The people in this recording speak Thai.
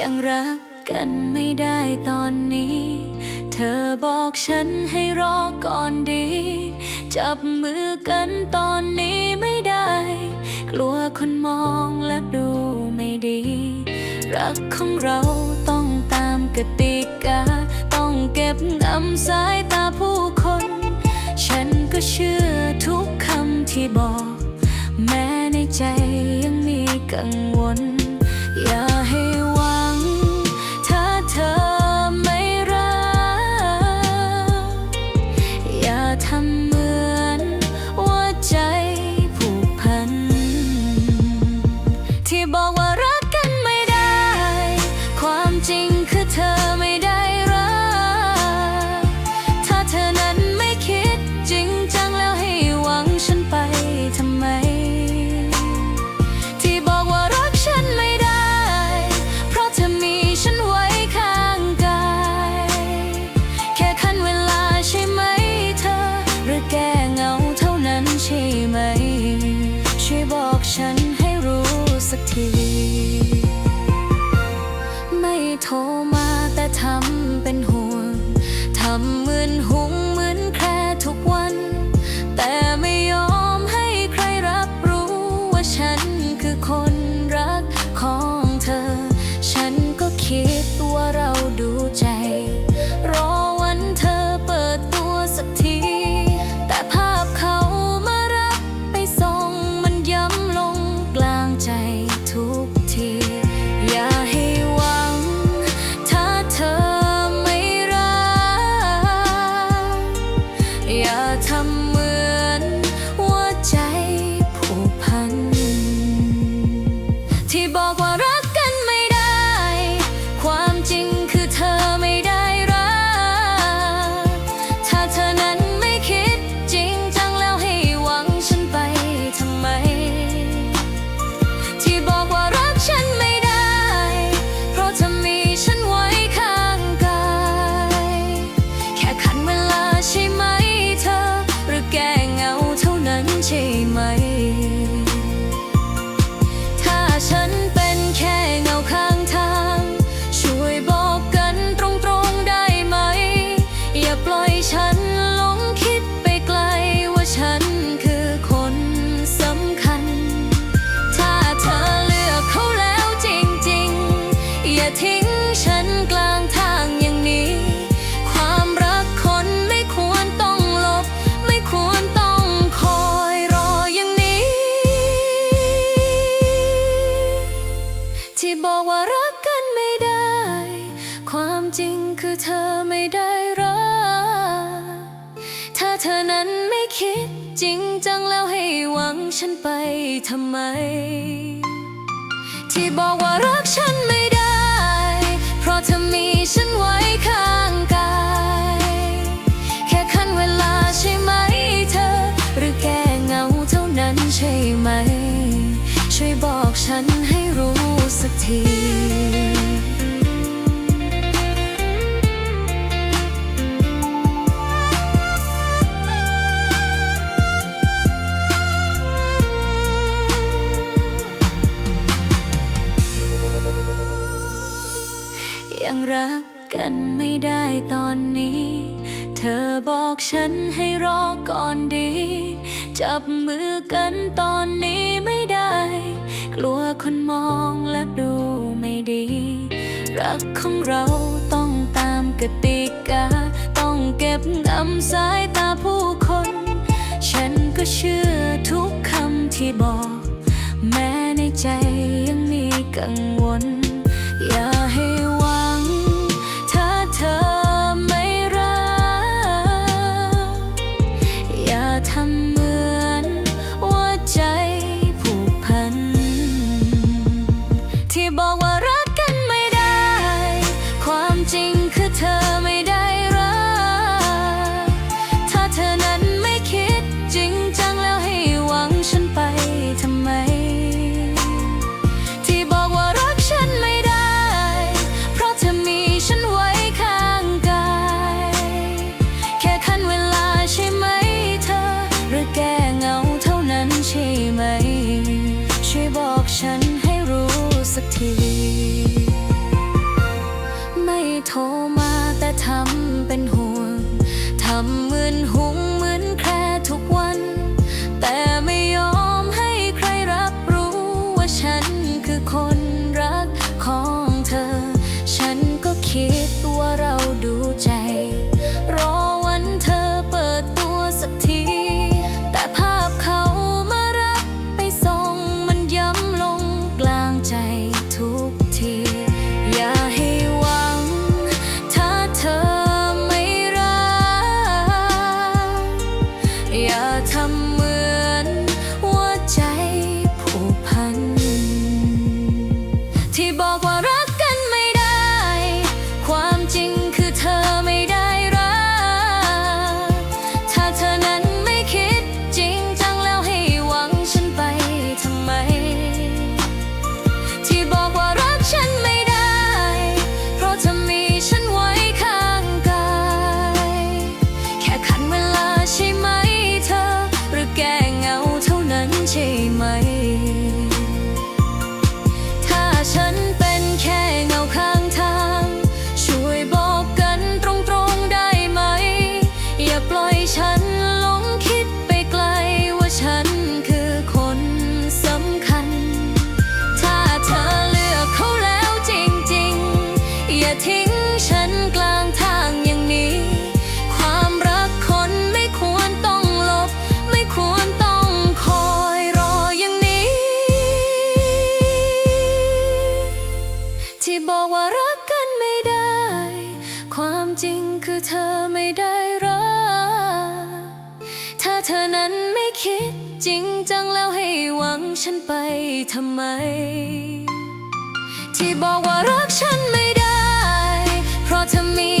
ยังรักกันไม่ได้ตอนนี้ เธอบอกฉันให้รอก่อนดี จับมือกันตอนนี้ไม่ได้ กลัวคนมองและดูไม่ดี รักของเราต้องตามกติกา ต้องเก็บงำสายตาผู้คน ฉันก็เชื่อทุกคำที่บอก แม้ในใจยังมีกังวล คว ที่บ บอกว่ารักกันไม่ได้ ความจริงคือเธอไม่ได้รัก ถ้าเธอนั้นไม่คิดจริงจังแล้วให้หวังฉันไปทำไม ที่บอกว่ารักฉันไม่ได้ เพราะเธอมีฉันไว้ข้างกาย แค่คันเวลาใช่ไหม นั้นใช่ไหม ช่วยบอกฉันให้รู้สักทียังรักกันไม่ได้ตอนนี้ เธอบอกฉันให้รอก่อนดี จับมือกันตอนนี้ไม่ได้ กลัวคนมองและดูไม่ดี รักของเราต้องตามกติกา ต้องเก็บงำสายตาผู้คน ฉันก็เชื่อทุกคำที่บอก แม้ในใจยังมีกังวล ฉันให้รู้สักที ไม่โทรมาแต่ทำเป็นห่วงทำเหมือนห่วง ได้รัก ถ้าเธอนั้นไม่คิดจริงจังแล้วให้หวังฉันไปทำไม ที่บอกว่ารักฉันไม่ได้ เพราะเธอมี